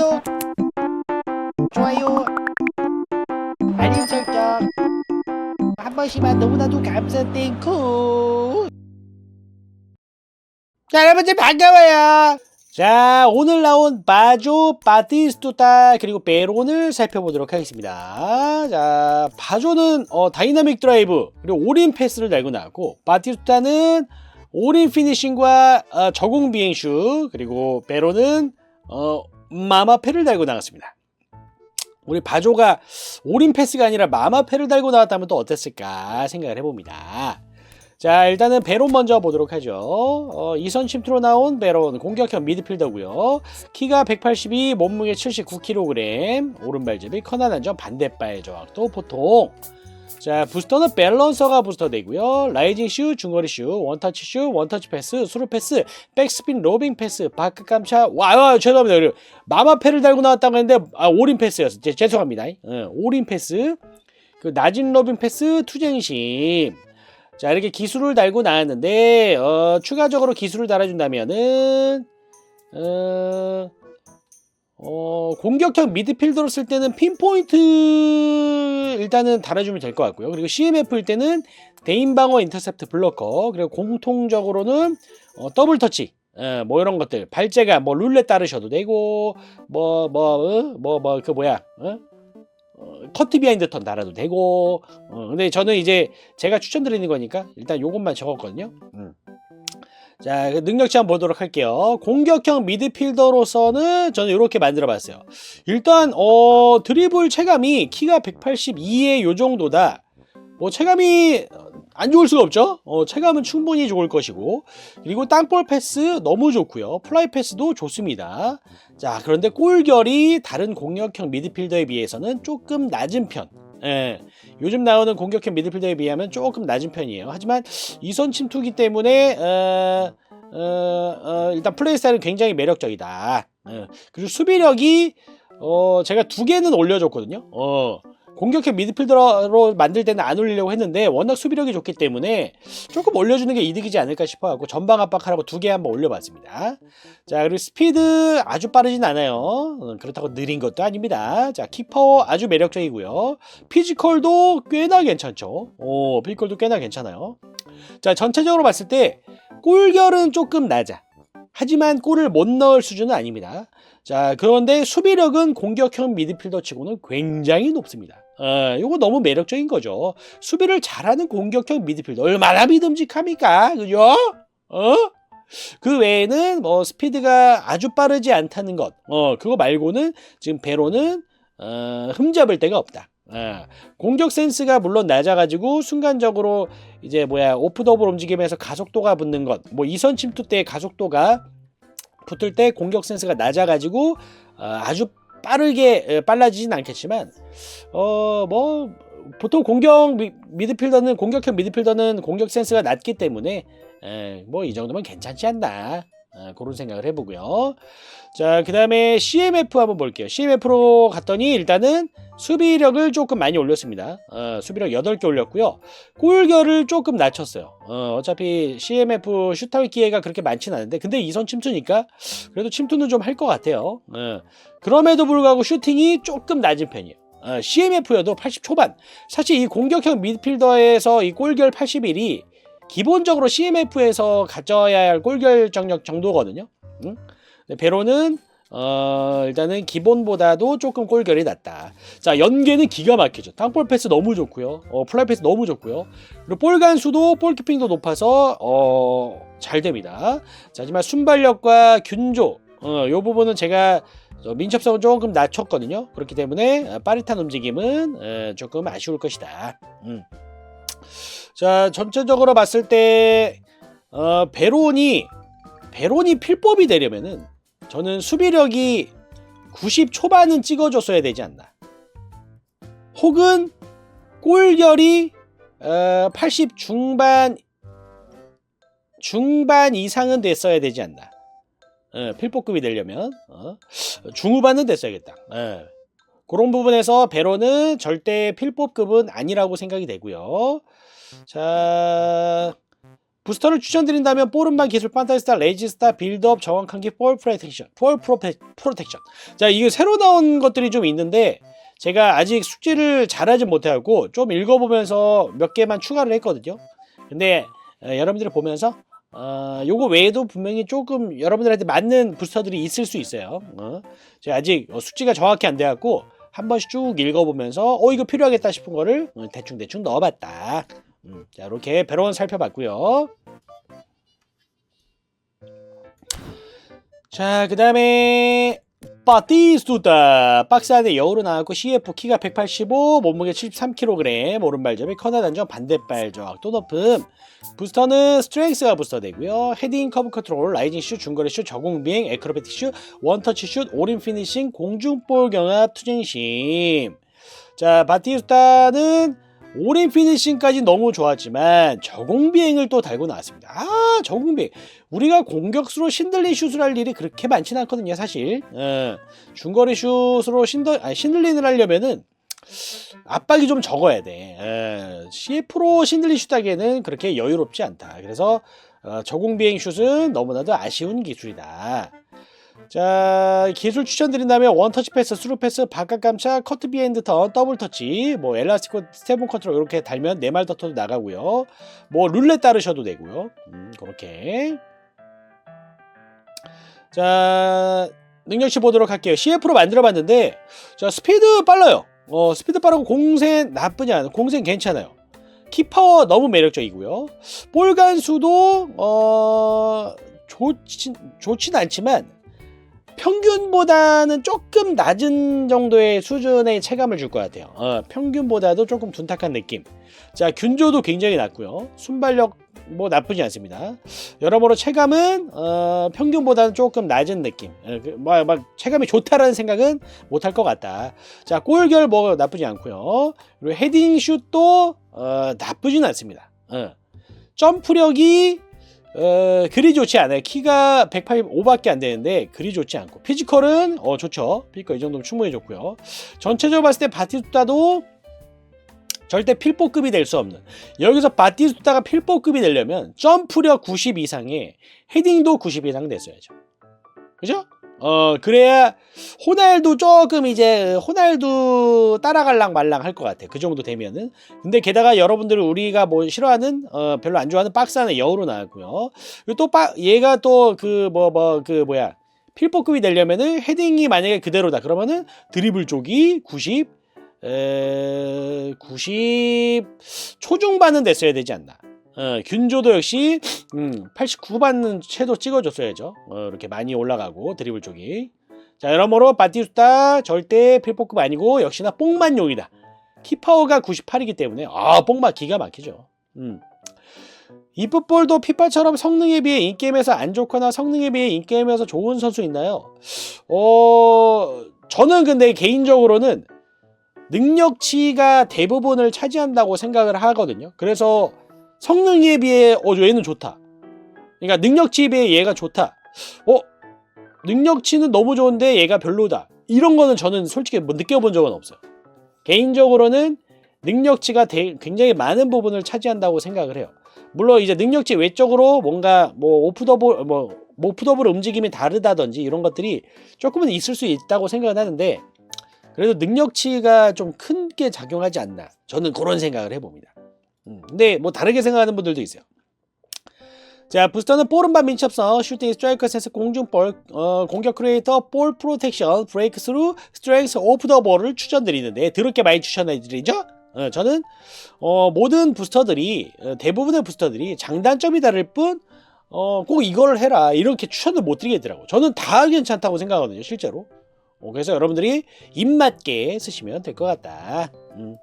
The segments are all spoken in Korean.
구독, 좋아요, 알림 설정 한 번씩만 너무나도 감사 땡큐. 자, 여러분들 반가워요. 자, 오늘 나온 바조, 바티스투타 그리고 베론을 살펴보도록 하겠습니다. 자, 바조는 어, 다이나믹 드라이브 그리고 올인 패스를 달고 나왔고 바티스투타는 올인 피니싱과 어, 저공 비행슈 그리고 베론은 어, 마마패를 달고 나갔습니다. 우리 바조가 올인 패스가 아니라 마마패를 달고 나왔다면 또 어땠을까 생각을 해봅니다. 자 일단은 베론 먼저 보도록 하죠. 어, 이선 침투로 나온 베론 공격형 미드필더고요. 키가 182, 몸무게 79kg, 오른발잡이 커난 안전 반대발 저항도 보통. 자 부스터는 밸런서가 부스터 되고요. 라이징 슈, 중거리 슈, 원터치 슈, 원터치 패스, 수루 패스, 백스핀 로빙 패스, 바크 깜차. 와, 와 죄송합니다. 마마패를 달고 나왔다고 했는데 아 올인 패스였어. 제, 죄송합니다. 어, 올인 패스. 그 낮은 로빙 패스 투쟁심. 자 이렇게 기술을 달고 나왔는데 어, 추가적으로 기술을 달아준다면은 어, 어, 공격형 미드필더로 쓸 때는 핀포인트 일단은 달아주면 될 것 같고요. 그리고 CMF일 때는 대인방어 인터셉트 블러커 그리고 공통적으로는 어, 더블 터치 어, 뭐 이런 것들 발재가 뭐 룰렛 따르셔도 되고 뭐 뭐 뭐 뭐 그 뭐야 어? 어, 커트 비하인드 턴 달아도 되고 어, 근데 저는 이제 제가 추천드리는 거니까 일단 요것만 적었거든요 음. 자그 능력치 한번 보도록 할게요. 공격형 미드필더로서는 저는 이렇게 만들어 봤어요. 일단 어 드리블 체감이 키가 182에 요 정도다. 뭐 체감이 안 좋을 수가 없죠? 어, 체감은 충분히 좋을 것이고. 그리고 땅볼 패스 너무 좋고요. 플라이 패스도 좋습니다. 자 그런데 골결이 다른 공격형 미드필더에 비해서는 조금 낮은 편 예, 요즘 나오는 공격형 미드필더에 비하면 조금 낮은 편이에요. 하지만 이선 침투기 때문에 어, 어, 어, 일단 플레이 스타일은 굉장히 매력적이다. 예, 그리고 수비력이 어, 제가 두 개는 올려줬거든요. 어, 공격형 미드필더로 만들 때는 안 올리려고 했는데 워낙 수비력이 좋기 때문에 조금 올려주는 게 이득이지 않을까 싶어갖고 전방 압박하라고 두 개 한번 올려봤습니다. 자 그리고 스피드 아주 빠르진 않아요. 어, 그렇다고 느린 것도 아닙니다. 자 키퍼 아주 매력적이고요. 피지컬도 꽤나 괜찮죠. 오 피지컬도 꽤나 괜찮아요. 자 전체적으로 봤을 때 골결은 조금 낮아. 하지만 골을 못 넣을 수준은 아닙니다. 자, 그런데 수비력은 공격형 미드필더 치고는 굉장히 높습니다. 어, 이거 너무 매력적인 거죠. 수비를 잘하는 공격형 미드필더 얼마나 믿음직합니까? 그죠? 어? 그 외에는 뭐 스피드가 아주 빠르지 않다는 것, 어, 그거 말고는 지금 베로는 어, 흠잡을 데가 없다. 어, 공격 센스가 물론 낮아가지고 순간적으로 이제 뭐야 오프 더블 움직임에서 가속도가 붙는 것, 뭐 이선 침투 때 가속도가 붙을 때 공격 센스가 낮아가지고 어, 아주 빠르게 에, 빨라지진 않겠지만 어 뭐 보통 공격 미, 미드필더는 공격형 미드필더는 공격 센스가 낮기 때문에 뭐 이 정도면 괜찮지 않나 어, 그런 생각을 해보고요. 자, 그 다음에 CMF 한번 볼게요. CMF로 갔더니 일단은 수비력을 조금 많이 올렸습니다. 어, 수비력 8개 올렸고요. 골결을 조금 낮췄어요. 어, 어차피 CMF 슛할 기회가 그렇게 많지는 않은데, 근데 이선 침투니까 그래도 침투는 좀 할 것 같아요. 어, 그럼에도 불구하고 슈팅이 조금 낮은 편이에요. 어, CMF여도 80 초반. 사실 이 공격형 미드필더에서 이 골결 81이 기본적으로 CMF에서 가져야 할 골결정력 정도거든요. 응? 베로는 어, 일단은 기본보다도 조금 골결이 낮다. 자, 연계는 기가 막히죠. 땅볼 패스 너무 좋고요. 어, 플라이 패스 너무 좋고요. 그리고 볼 간수도 볼키핑도 높아서 어, 잘 됩니다. 자, 하지만 순발력과 균조 어, 요 부분은 제가 민첩성은 조금 낮췄거든요. 그렇기 때문에 빠릿한 움직임은 어, 조금 아쉬울 것이다. 음. 자, 전체적으로 봤을 때 어, 베론이 베론이 필법이 되려면은 저는 수비력이 90 초반은 찍어줬어야 되지 않나. 혹은 골결이 어, 80 중반 중반 이상은 됐어야 되지 않나. 어, 필법급이 되려면 어, 중후반은 됐어야겠다. 어. 그런 부분에서 베론은 절대 필법급은 아니라고 생각이 되고요. 자, 부스터를 추천드린다면 뽀른반 기술 판타지스타 레이지스타 빌드업 정확한기 볼 프로텍션 볼 프로페, 프로텍션. 자 이게 새로 나온 것들이 좀 있는데 제가 아직 숙지를 잘하지 못해갖고 좀 읽어보면서 몇 개만 추가를 했거든요. 근데 어, 여러분들이 보면서 어, 요거 외에도 분명히 조금 여러분들한테 맞는 부스터들이 있을 수 있어요. 어, 제가 아직 어, 숙지가 정확히 안 돼갖고 한 번씩 쭉 읽어보면서 어 이거 필요하겠다 싶은 거를 어, 대충대충 넣어봤다. 음, 자 이렇게 배로원 살펴봤고요. 자, 그 다음에 바티스투타 박스 안에 여우로 나왔고 CF 키가 185 몸무게 73kg 오른발접에 커나 단정 반대발 저각 또 높음. 부스터는 스트렝스가 부스터 되고요. 헤딩 커브 컨트롤 라이징 슛 중거리 슛 저공 비행 에크로베틱 슛 원터치 슛 올인 피니싱 공중볼 경합 투쟁심. 자 바티스타는 올인 피니싱까지 너무 좋았지만 저공 비행을 또 달고 나왔습니다 아 저공 비행 우리가 공격수로 신들린 슛을 할 일이 그렇게 많지는 않거든요, 사실. 어, 중거리 슛으로 신들, 아니, 신들린을 하려면은 압박이 좀 적어야 돼. 어, CF로 신들린 슛하기에는 그렇게 여유롭지 않다. 그래서 어, 저공 비행 슛은 너무나도 아쉬운 기술이다. 자 기술 추천드린다면 원터치 패스, 스루 패스, 바깥 감차, 커트 비엔드 턴, 더블 터치, 뭐 엘라스티코 스테븐 컨트롤 이렇게 달면 네말 더터도 나가고요. 뭐 룰렛 따르셔도 되고요. 음, 그렇게 자 능력치 보도록 할게요. CF로 만들어봤는데 자 스피드 빨라요. 어 스피드 빠르고 나쁘지 않아요. 공센 괜찮아요. 키파워 너무 매력적이고요. 볼 간 수도 어 좋진 좋진 않지만 평균보다는 조금 낮은 정도의 수준의 체감을 줄 것 같아요. 어, 평균보다도 조금 둔탁한 느낌. 자, 균조도 굉장히 낮고요. 순발력 뭐 나쁘지 않습니다. 여러모로 체감은 어, 평균보다는 조금 낮은 느낌. 어, 그, 막, 막 체감이 좋다라는 생각은 못할 것 같다. 자, 골결 뭐 나쁘지 않고요. 그리고 헤딩 슛도 어, 나쁘진 않습니다. 어. 점프력이 어, 그리 좋지 않아요. 키가 185밖에 안 되는데 그리 좋지 않고 피지컬은 어 좋죠. 피지컬 이 정도면 충분히 좋고요. 전체적으로 봤을 때 바티스타도 절대 필보급이 될 수 없는 여기서 바티스타가 필보급이 되려면 점프력 90 이상에 헤딩도 90 이상 됐어야죠. 그죠? 어 그래야 호날두 조금 이제 호날두 따라갈랑 말랑 할 것 같아. 그 정도 되면은. 근데 게다가 여러분들 우리가 뭐 싫어하는 어 별로 안 좋아하는 박스 안에 여우로 나왔고요. 그리고 또 빠, 얘가 또 그 뭐 뭐 그 뭐야 필보급이 되려면은 헤딩이 만약에 그대로다 그러면은 드리블 쪽이 90 에, 90 초중반은 됐어야 되지 않나. 어, 균조도 역시 음, 89반 채도 찍어줬어야죠. 어, 이렇게 많이 올라가고 드리블 쪽이. 자 여러모로 바티스타 절대 필포급 아니고 역시나 뽕만 용이다. 키파워가 98이기 때문에 아 뽕만 기가 막히죠. 음. 이풋볼도 피파처럼 성능에 비해 인게임에서 안 좋거나 성능에 비해 인게임에서 좋은 선수 있나요? 어 저는 근데 개인적으로는 능력치가 대부분을 차지한다고 생각을 하거든요. 그래서 성능에 비해 어 얘는 좋다. 그러니까 능력치에 비해 얘가 좋다. 어 능력치는 너무 좋은데 얘가 별로다. 이런 거는 저는 솔직히 뭐 느껴본 적은 없어요. 개인적으로는 능력치가 대, 굉장히 많은 부분을 차지한다고 생각을 해요. 물론 이제 능력치 외적으로 뭔가 뭐 오프더블 뭐 오프더블 움직임이 다르다든지 이런 것들이 조금은 있을 수 있다고 생각은 하는데 그래도 능력치가 좀 큰 게 작용하지 않나 저는 그런 생각을 해봅니다. 음, 근데 뭐 다르게 생각하는 분들도 있어요. 자 부스터는 볼은반 민첩성, 슈팅 스트라이커 센스 공중볼, 어, 공격 크리에이터, 볼 프로텍션, 브레이크 스루, 스트렝스 오프 더 볼을 추천드리는데 드럽게 많이 추천해드리죠? 어, 저는 어, 모든 부스터들이 어, 대부분의 부스터들이 장단점이 다를 뿐 어, 꼭 이거를 해라 이렇게 추천을 못 드리겠더라고. 저는 다 괜찮다고 생각하거든요, 실제로. 어, 그래서 여러분들이 입맞게 쓰시면 될 것 같다. 음.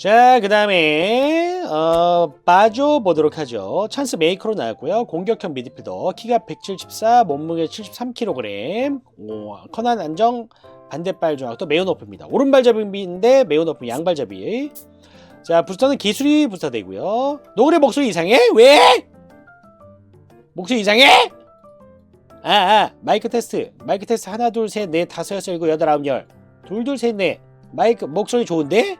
자, 그 다음에, 어, 바조 보도록 하죠. 찬스 메이커로 나왔고요. 공격형 미드필더, 키가 174, 몸무게 73kg, 오, 커난 안정, 반대발 조각도 매우 높습니다. 오른발잡이인데 매우 높은 양발잡이. 자, 부스터는 기술이 부스터 되고요. 노그레 목소리 이상해? 왜? 목소리 이상해? 아, 아, 마이크 테스트. 마이크 테스트 하나, 둘, 셋, 넷, 다섯, 여섯, 일곱, 여덟, 아홉, 열. 둘, 둘, 셋, 넷. 마이크 목소리 좋은데?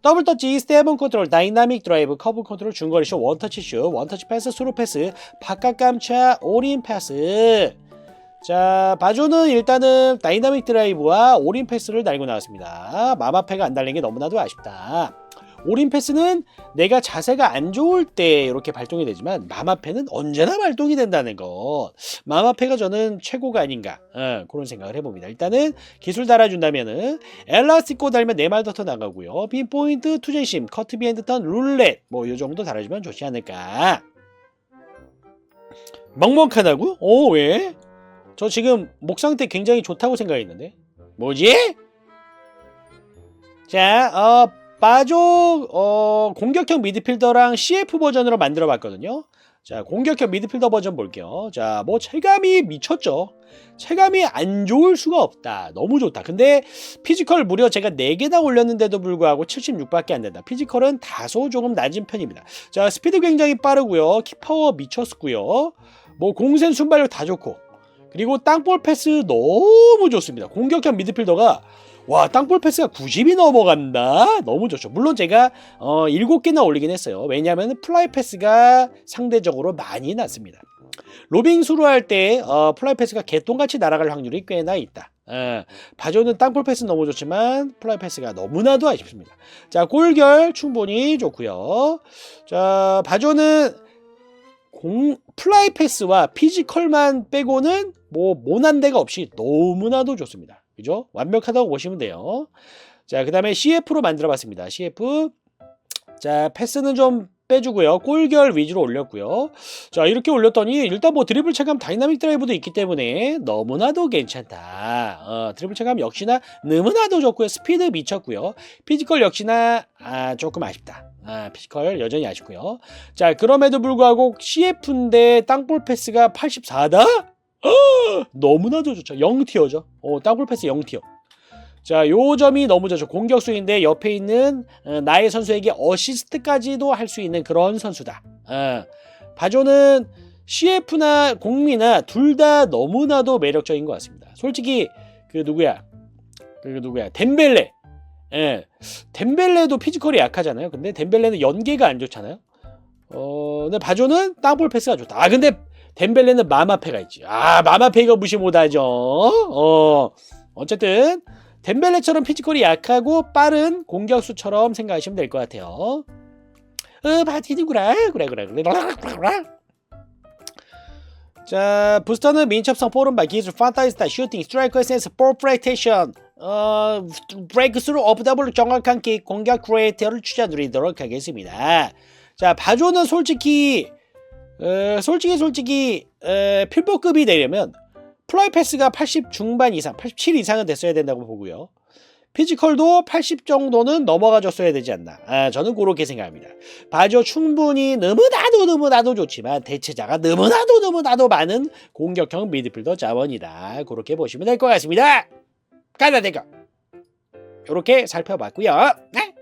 더블 터치, 스테븐 컨트롤, 다이나믹 드라이브, 커브 컨트롤, 중거리 슛, 원터치 슛, 원터치 패스, 스루 패스, 바깥 감차, 올인 패스. 자, 바조는 일단은 다이나믹 드라이브와 올인 패스를 달고 나왔습니다. 마마패가 안 달린 게 너무나도 아쉽다. 올인 패스는 내가 자세가 안 좋을 때 이렇게 발동이 되지만 마마패는 언제나 발동이 된다는 것. 마마패가 저는 최고가 아닌가 어, 그런 생각을 해봅니다. 일단은 기술 달아준다면은 엘라스티코 달면 네말더터 나가고요. 핀포인트, 투제심, 커트 비엔드 턴, 룰렛 뭐 이 정도 달아주면 좋지 않을까. 먹먹하다고? 어 왜? 저 지금 목 상태 굉장히 좋다고 생각했는데 뭐지? 자, 어 바조 어 공격형 미드필더랑 CF 버전으로 만들어 봤거든요. 자, 공격형 미드필더 버전 볼게요. 자, 뭐 체감이 미쳤죠. 체감이 안 좋을 수가 없다. 너무 좋다. 근데 피지컬 무려 제가 4개나 올렸는데도 불구하고 76밖에 안 된다. 피지컬은 다소 조금 낮은 편입니다. 자, 스피드 굉장히 빠르고요. 키파워 미쳤고요. 뭐 공센 순발력 다 좋고 그리고 땅볼 패스 너무 좋습니다. 공격형 미드필더가 와 땅볼 패스가 90이 넘어간다. 너무 좋죠. 물론 제가 어 7개나 올리긴 했어요. 왜냐하면 플라이 패스가 상대적으로 많이 났습니다. 로빙 수로 할때 어, 플라이 패스가 개똥같이 날아갈 확률이 꽤나 있다. 어, 바조는 땅볼 패스 너무 좋지만 플라이 패스가 너무나도 아쉽습니다. 자 골결 충분히 좋고요. 자 바조는 공 플라이 패스와 피지컬만 빼고는 뭐 모난 데가 없이 너무나도 좋습니다. 그죠? 완벽하다고 보시면 돼요. 자, 그 다음에 CF로 만들어 봤습니다. CF. 자, 패스는 좀 빼주고요. 골결 위주로 올렸고요. 자, 이렇게 올렸더니 일단 뭐 드리블 체감 다이나믹 드라이브도 있기 때문에 너무나도 괜찮다. 어, 드리블 체감 역시나 너무나도 좋고요. 스피드 미쳤고요. 피지컬 역시나 아, 조금 아쉽다. 아, 피지컬 여전히 아쉽고요. 자, 그럼에도 불구하고 CF인데 땅볼 패스가 84다? 어, 너무나도 좋죠. 0티어죠. 어, 땅볼 패스 0티어. 자, 요 점이 너무 좋죠. 공격수인데 옆에 있는 어, 나의 선수에게 어시스트까지도 할 수 있는 그런 선수다. 어, 바조는 CF나 공미나 둘 다 너무나도 매력적인 것 같습니다. 솔직히 그 누구야? 그 누구야? 덴벨레. 예. 덴벨레도 피지컬이 약하잖아요. 근데 덴벨레는 연계가 안 좋잖아요. 어, 근데 바조는 땅볼 패스가 좋다. 아, 근데 덴벨레는 마마페가 있지. 아, 마마페가 무시 못하죠. 어, 어쨌든 덴벨레처럼 피지컬이 약하고 빠른 공격수처럼 생각하시면 될 것 같아요. 어, 바티는구나. 그래, 그래, 그래. 자, 부스터는 민첩성 포럼바 기술 판타지스타 슈팅 스트라이커 센스 볼 프레이테이션 어, 브레이크스루 오브 더블 정확한 킥 공격 크리에이터를 추천드리도록 하겠습니다. 자, 바조는 솔직히 어, 솔직히 솔직히 어, 필보급이 되려면 플라이 패스가 80 중반 이상, 87 이상은 됐어야 된다고 보고요. 피지컬도 80 정도는 넘어가 줬어야 되지 않나. 아, 저는 그렇게 생각합니다. 바조 충분히 너무나도 너무나도 좋지만 대체자가 너무나도 너무나도 많은 공격형 미드필더 자원이다. 그렇게 보시면 될 것 같습니다. 가다 대가 이렇게 살펴봤고요. 네?